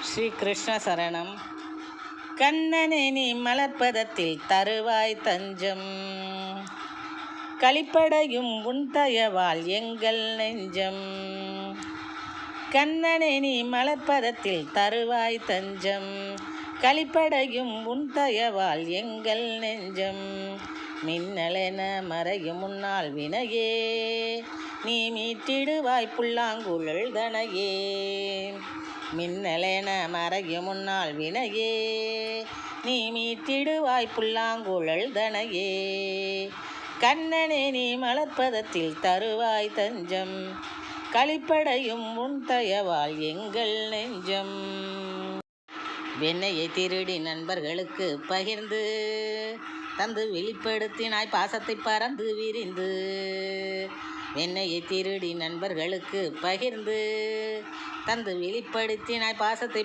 ஸ்ரீ கிருஷ்ண சரணம். கண்ணனை நீ மலர்ப்பதத்தில் தருவாய் தஞ்சம். களிப்படையும் உன் தயவால் எங்கள் நெஞ்சம். கண்ணனை நீ மலர்ப்பதத்தில் தருவாய் தஞ்சம். களிப்படையும் உன் தயவால் எங்கள் நெஞ்சம். மின்னலென மறையும் முன்னால் வினையே நீ மீட்டிடுவாய் புல்லாங்குழல் தனையே. மின்னலென மறையும் முன்னால் வினையே. நீ மீட்டிடுவாய் புல்லாங்குழல் தனையே. கண்ணனே நீ மலர்ப்பதத்தில் தருவாய் தஞ்சம். களிப்படையும் உன் தயவால் எங்கள் நெஞ்சம். வெண்ணையை திருடி நண்பர்களுக்கு பகிர்ந்து தந்து வெளிப்படுத்தினாய் பாசத்தை பறந்து விரிந்து. வெண்ணையை திருடி நண்பர்களுக்கு பகிர்ந்து தந்து வெளிப்படுத்தினாய் பாசத்தை